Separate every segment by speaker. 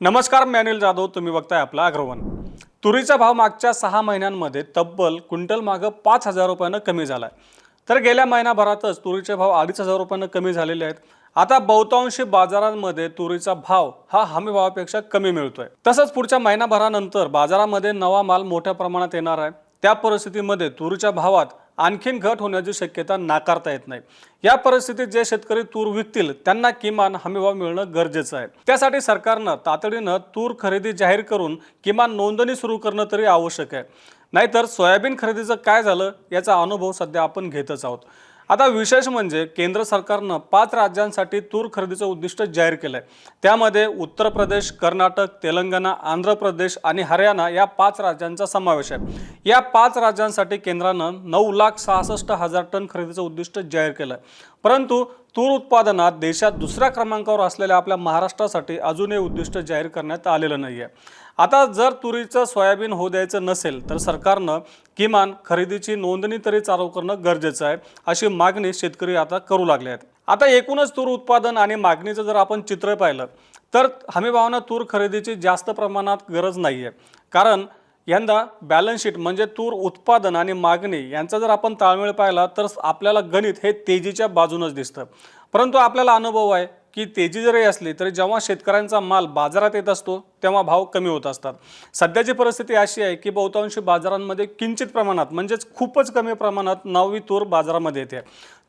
Speaker 1: नमस्कार मी अनिल जाधव. तुम्ही बघताय आपला अग्रवन. तुरीचा भाव मागच्या सहा महिन्यांमध्ये तब्बल क्विंटल मागं पाच हजार रुपयानं कमी झाला आहे तर गेल्या महिनाभरातच तुरीचे भाव अडीच हजार रुपयानं कमी झालेले आहेत. आता बहुतांशी बाजारांमध्ये तुरीचा भाव हा हमी भावापेक्षा कमी मिळतोय. तसंच पुढच्या महिनाभरानंतर बाजारामध्ये नवा माल मोठ्या प्रमाणात येणार आहे. त्या परिस्थितीमध्ये तुरीच्या भावात आणखीन घट होण्याची शक्यता नाकारता येत नाही. या परिस्थितीत जे शेतकरी तूर विकतील त्यांना किमान हमीभाव मिळणं गरजेचं आहे. त्यासाठी सरकारनं तातडीनं तूर खरेदी जाहीर करून किमान नोंदणी सुरू करणं तरी आवश्यक आहे. नाहीतर सोयाबीन खरेदीचं काय झालं याचा अनुभव सध्या आपण घेतच आहोत. आता विशेष म्हणजे केंद्र सरकारनं पाच राज्यांसाठी तूर खरेदीचं उद्दिष्ट जाहीर केलं आहे त्यामध्ये उत्तर प्रदेश कर्नाटक तेलंगणा आंध्र प्रदेश आणि हरियाणा या पाच राज्यांचा समावेश आहे. या पाच राज्यांसाठी केंद्रानं नऊ लाख सहासष्ट हजार टन खरेदीचं उद्दिष्ट जाहीर केलं आहे परंतु तूर उत्पादनात देशात दुसऱ्या क्रमांकावर असलेल्या आपल्या महाराष्ट्रासाठी अजूनही उद्दिष्ट जाहीर करण्यात आलेलं नाही आहे आता जर तुरीचं सोयाबीन होऊ द्यायचं नसेल तर सरकारनं किमान खरेदीची नोंदणी तरी चालू करणं गरजेचं आहे अशी मागणी शेतकरी आता करू लागले आहेत. आता एकूणच तूर उत्पादन आणि मागणीचं जर आपण चित्र पाहिलं तर हमीभावानं तूर खरेदीची जास्त प्रमाणात गरज नाही आहे कारण यंदा बॅलन्स शीट म्हणजे तूर उत्पादन आणि मागणी यांचा जर आपण ताळमेळ पाहिला तर आपल्याला गणित हे तेजीच्या बाजूनच दिसतं. परंतु आपल्याला अनुभव आहे की तेजी जरी असली तरी जेव्हा शेतकऱ्यांचा माल बाजारात येत असतो तेव्हा भाव कमी होत असतात. सध्याची परिस्थिती अशी आहे की बहुतांशी बाजारांमध्ये किंचित प्रमाणात म्हणजेच खूपच कमी प्रमाणात नववी तूर बाजारामध्ये येते.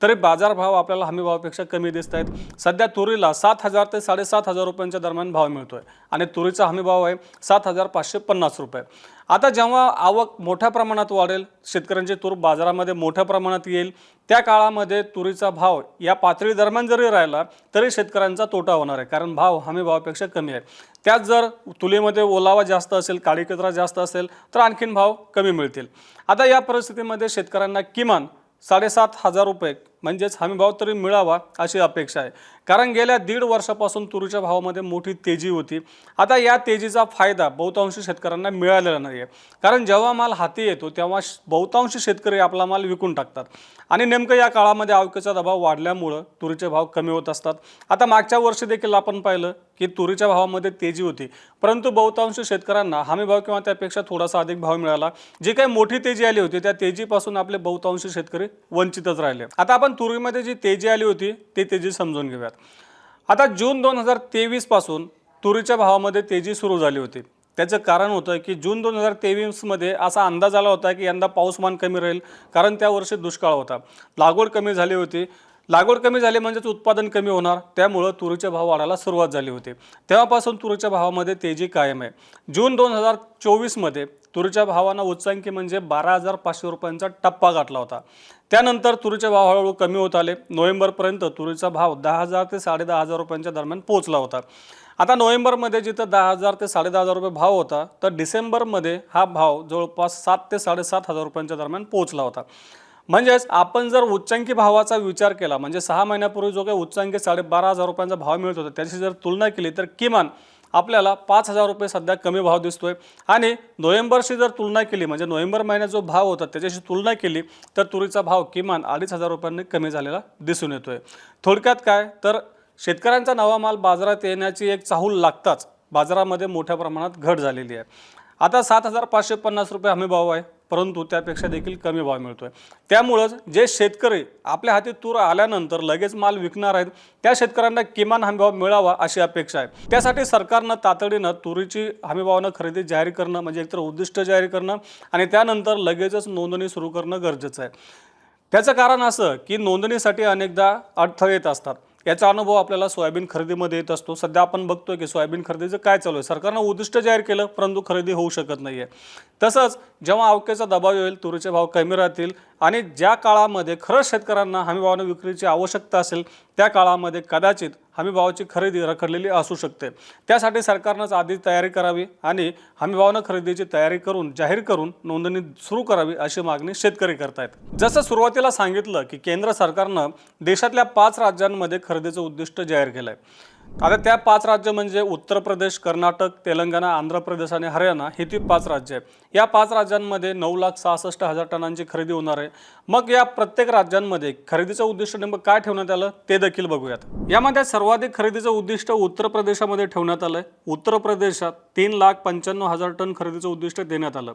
Speaker 1: तरी बाजारभाव आपल्याला हमीभावापेक्षा कमी दिसत आहेत. सध्या तुरीला सात हजार ते साडेसात हजार रुपयांच्या दरम्यान भाव मिळतो आहे आणि तुरीचा हमीभाव आहे सात हजार पाचशे पन्नास रुपये. आता जेव्हा आवक मोठ्या प्रमाणात वाढेल शेतकऱ्यांची तूर बाजारामध्ये मोठ्या प्रमाणात येईल त्या काळामध्ये तुरीचा भाव या पातळी दरम्यान जरी राहिला तरी शेतकऱ्यांचा तोटा होणार आहे. कारण भाव हमी भावापेक्षा कमी आहे. त्यात जर तुलीमध्ये ओलावा जास्त असेल काळी कचरा जास्त असेल तर आणखीन भाव कमी मिळतील. आता या परिस्थितीमध्ये शेतकऱ्यांना किमान साडेसात हजार रुपये. म्हणजेच हमीभाव तरी मिळावा अशी अपेक्षा आहे. कारण गेल्या दीड वर्षापासून तुरीच्या भावामध्ये मोठी तेजी होती. आता या तेजीचा फायदा बहुतांशी शेतकऱ्यांना मिळालेला नाही आहे कारण जेव्हा माल हाती येतो तेव्हा श- बहुतांशी शेतकरी आपला माल विकून टाकतात. आणि नेमकं या काळामध्ये आवकेचा दबाव वाढल्यामुळं तुरीचे भाव कमी होत असतात. आता मागच्या वर्षी देखील आपण पाहिलं की तुरीच्या भावामध्ये तेजी होती. परंतु बहुतांश शेतकऱ्यांना हमी भाव किंवा त्यापेक्षा थोडासा अधिक भाव मिळाला. जी काही मोठी तेजी आली होती त्या तेजीपासून आपले बहुतांश शेतकरी वंचितच राहिले. आता आपण तुरीमध्ये जी तेजी आली होती ती तेजी समजून घेऊयात. आता जून दोन हजार तेवीसपासून तुरीच्या भावामध्ये तेजी सुरू झाली होती. त्याचं कारण होतं की जून दोन हजार तेवीसमध्ये असा अंदाज आला होता की यंदा पाऊसमान कमी राहील कारण त्या वर्षी दुष्काळ होता. लागवड कमी झाली होती. लागवड कमी झाली म्हणजेच उत्पादन कमी होणार त्यामुळं तुरीचे भाव वाढायला सुरुवात झाली होती. तेव्हापासून तुरीच्या भावामध्ये तेजी कायम आहे. जून दोन हजार चोवीसमध्ये तुरीच्या भावानं उच्चांकी म्हणजे बारा हजार पाचशे रुपयांचा टप्पा गाठला होता. त्यानंतर तुरीचे भाव हळूहळू कमी होत आले. नोव्हेंबरपर्यंत तुरीचा भाव दहा हजार ते साडेदहा हजार रुपयांच्या दरम्यान पोहोचला होता. आता नोव्हेंबरमध्ये जिथं दहा हजार ते साडेदहा हजार रुपये भाव होता तर डिसेंबरमध्ये हा भाव जवळपास सात ते साडेसात हजार रुपयांच्या दरम्यान पोहोचला होता. म्हणजेच आपण जर उच्चांकी भावाचा विचार केला म्हणजे सहा महिन्यापूर्वी जो काही उच्चांकी साडेबारा हजार रुपयांचा भाव मिळत होता त्याची जर तुलना केली तर किमान आपल्याला पाच हजार रुपये सध्या कमी भाव दिसतोय. आणि नोव्हेंबरशी जर तुलना केली म्हणजे नोव्हेंबर महिन्यात जो भाव होता त्याच्याशी तुलना केली तर तुरीचा भाव किमान अडीच हजार रुपयांनी कमी झालेला दिसून येतोय. थोडक्यात काय? तर शेतकऱ्यांचा नवा माल बाजारात येण्याची एक चाहूल लागताच बाजारामध्ये मोठ्या प्रमाणात घट झालेली आहे. आता सात हजार पाचशे पन्नास रुपये हमी भाव आहे परंतु त्यापेक्षा देखील कमी भाव मिळतो आहे त्यामुळंच जे शेतकरी आपल्या हाती तूर आल्यानंतर लगेच माल विकणार आहेत त्या शेतकऱ्यांना किमान हमीभाव मिळावा अशी अपेक्षा आहे. त्यासाठी सरकारनं तातडीनं तुरीची हमीभावानं खरेदी जाहीर करणं म्हणजे एकतर उद्दिष्ट जाहीर करणं आणि त्यानंतर लगेचच नोंदणी सुरू करणं गरजेचं आहे. त्याचं कारण असं की नोंदणीसाठी अनेकदा अडथळे येत असतात. याचा अनुभव आपल्याला सोयाबीन खरेदीमध्ये येत असतो. सध्या आपण बघतोय की सोयाबीन खरेदीचं काय चालू आहे? सरकारनं उद्दिष्ट जाहीर केलं परंतु खरेदी होऊ शकत नाही आहे तसंच जेव्हा अवकेचा दबाव येईल तुरीचे भाव कमी राहतील आणि ज्या काळामध्ये खरंच शेतकऱ्यांना हमीभावानं विक्रीची आवश्यकता असेल त्या काळामध्ये कदाचित हमीभावाची खरेदी रखडलेली असू शकते. त्यासाठी सरकारनंच आधी तयारी करावी आणि हमीभावानं खरेदीची तयारी करून जाहीर करून नोंदणी सुरू करावी अशी मागणी शेतकरी करतायत. जसं सुरुवातीला सांगितलं की केंद्र सरकारनं देशातल्या पाच राज्यांमध्ये खरेदीचं उद्दिष्ट जाहीर केलं आहे आता त्या पाच राज्य म्हणजे उत्तर प्रदेश कर्नाटक तेलंगणा आंध्र प्रदेश आणि हरियाणा ही ती पाच राज्य आहे या पाच राज्यांमध्ये नऊ लाख सहासष्ट हजार टनांची खरेदी होणार आहे. मग या प्रत्येक राज्यांमध्ये खरेदीचं उद्दिष्ट नेमकं काय ठेवण्यात आलं ते देखील बघूयात. यामध्ये सर्वाधिक खरेदीचं उद्दिष्ट उत्तर प्रदेशामध्ये ठेवण्यात आलं आहे उत्तर प्रदेशात तीन लाख पंच्याण्णव हजार टन खरेदीचं उद्दिष्ट देण्यात आलं.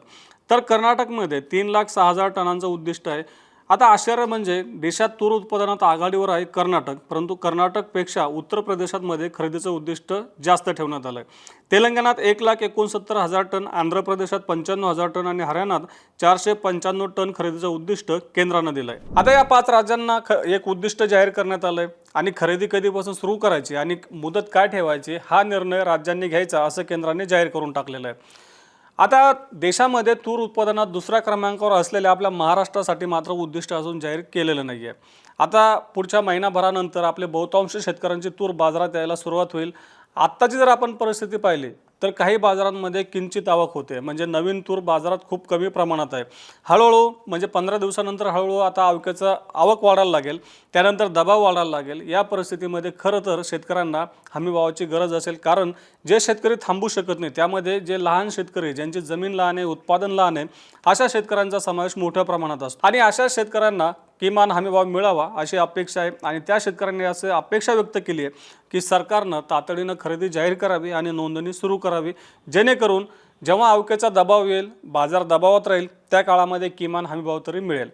Speaker 1: तर कर्नाटकमध्ये तीन लाख सहा हजार टनांचं उद्दिष्ट आहे. आता आश्चर्य म्हणजे देशात तूर उत्पादनात आघाडीवर आहे कर्नाटक परंतु कर्नाटकपेक्षा उत्तर प्रदेशातमध्ये खरेदीचं उद्दिष्ट जास्त ठेवण्यात आलं आहे तेलंगणात एक लाख एकोणसत्तर हजार टन आंध्र प्रदेशात पंच्याण्णव हजार टन आणि हरियाणात चारशे पंच्याण्णव टन खरेदीचं उद्दिष्ट केंद्रानं दिलं आहे आता या पाच राज्यांना ख एक उद्दिष्ट जाहीर करण्यात आलं आहे आणि खरेदी कधीपासून सुरू करायची आणि मुदत काय ठेवायची हा निर्णय राज्यांनी घ्यायचा असं केंद्राने जाहीर करून टाकलेलं आहे. आता देशामध्ये तूर उत्पादनात दुसऱ्या क्रमांकावर असलेल्या आपल्या महाराष्ट्रासाठी मात्र उद्दिष्ट अजून जाहीर केलेलं नाही आहे आता पुढच्या महिनाभरानंतर आपले बहुतांश शेतकऱ्यांची तूर बाजारात यायला सुरुवात होईल. आत्ताची जर आपण परिस्थिती पाहिली तर काही बाजारांमध्ये किंचित आवक होते. म्हणजे नवीन तूर बाजारात खूप कमी प्रमाणात आहे. हळूहळू म्हणजे पंधरा दिवसानंतर हळूहळू आता आवकेचं आवक वाढायला लागेल. त्यानंतर दबाव वाढायला लागेल. या परिस्थितीमध्ये खरं तर शेतकऱ्यांना हमीभावाची गरज असेल. कारण जे शेतकरी थांबू शकत नाही त्यामध्ये जे लहान शेतकरी ज्यांची जमीन लहान आहे उत्पादन लहान आहे अशा शेतकऱ्यांचा समावेश मोठ्या प्रमाणात असतो. आणि अशा शेतकऱ्यांना किमान हमीभाव मिळावा अशी अपेक्षा आहे. आणि त्या शेतकऱ्यांनी असं अपेक्षा व्यक्त केली आहे की सरकारनं तातडीनं खरेदी जाहीर करावी आणि नोंदणी सुरू करावी. जेणेकरून जेव्हा अवक्याचा दबाव येईल बाजार दबावात राहील त्या काळामध्ये किमान हमीभाव तरी मिळेल.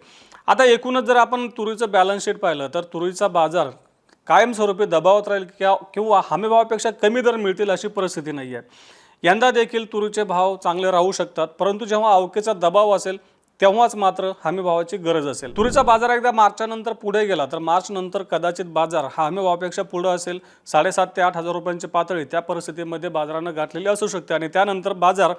Speaker 1: आता एकूणच जर आपण तुरीचं बॅलन्स शीट पाहिलं तर तुरीचा बाजार कायमस्वरूपी दबावात राहील किंवा किंवा हमीभावापेक्षा कमी दर मिळतील अशी परिस्थिती नाही आहे यंदा देखील तुरीचे भाव चांगले राहू शकतात परंतु जेव्हा अवकेचा दबाव असेल तेव्हाच मात्र हमी भावाची गरज असेल. तुरीचा बाजार एकदा मार्चच्या नंतर पुढे गेला तर मार्च नंतर कदाचित बाजार हा हमी भावापेक्षा पुढे असेल. साडेसात ते आठ हजार रुपयांची पातळी त्या परिस्थितीमध्ये बाजारानं गाठलेली असू शकते आणि त्यानंतर बाजार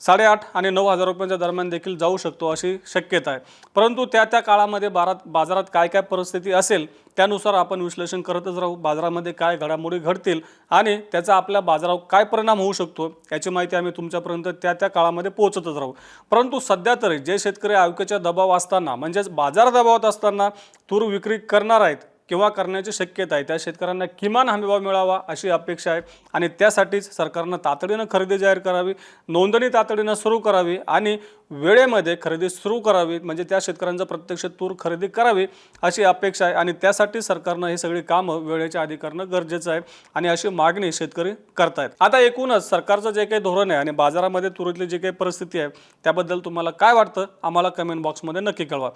Speaker 1: साडेआठ आणि नऊ हजार रुपयांच्या दरम्यान देखील जाऊ शकतो अशी शक्यता आहे. परंतु त्या त्या काळामध्ये बारात बाजारात काय काय परिस्थिती असेल त्यानुसार आपण विश्लेषण करतच राहू बाजारामध्ये काय घडामोडी घडतील आणि त्याचा आपल्या बाजारावर काय परिणाम होऊ शकतो याची माहिती आम्ही तुमच्यापर्यंत त्या त्या काळामध्ये पोहोचतच राहू. परंतु सध्या तरी जे शेतकरी आयुक्याच्या दबाव असताना म्हणजेच बाजार दबावात असताना तूर विक्री करणार आहेत किंवा करण्याची शक्यता आहे. त्या शेतकऱ्यांना किमान हमीभाव मिळावा अशी अपेक्षा आहे. आणि त्यासाठीच सरकारनं तातडीनं खरेदी जाहीर करावी नोंदणी तातडीनं सुरू करावी आणि वेळेमध्ये खरेदी सुरू करावी म्हणजे त्या शेतकऱ्यांचं प्रत्यक्ष तूर खरेदी करावी अशी अपेक्षा आहे. आणि त्यासाठी सरकारनं ही सगळी कामं वेळेच्या आधी करणं गरजेचं आहे. आणि अशी मागणी शेतकरी करतायत. आता एकूणच सरकारचं जे काही धोरण आहे आणि बाजारामध्ये तुरीतली जी काही परिस्थिती आहे त्याबद्दल तुम्हाला काय वाटतं? आम्हाला कमेंट बॉक्समध्ये नक्की कळवा.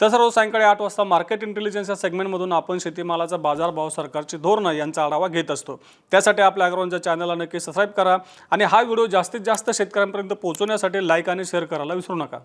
Speaker 1: तसं रोज सायंकाळी आठ वाजता मार्केट इंटेलिजन्स या सेगमेंटमधून आपण शेतीमालाचा बाजारभाव सरकारची धोरणं यांचा आढावा घेत असतो. त्यासाठी आपल्या अग्रवांच्या चॅनलला नक्की सबस्क्राईब करा आणि हा व्हिडिओ जास्तीत जास्त शेतकऱ्यांपर्यंत पोहोचवण्यासाठी लाईक आणि शेअर करायला विसरू नका.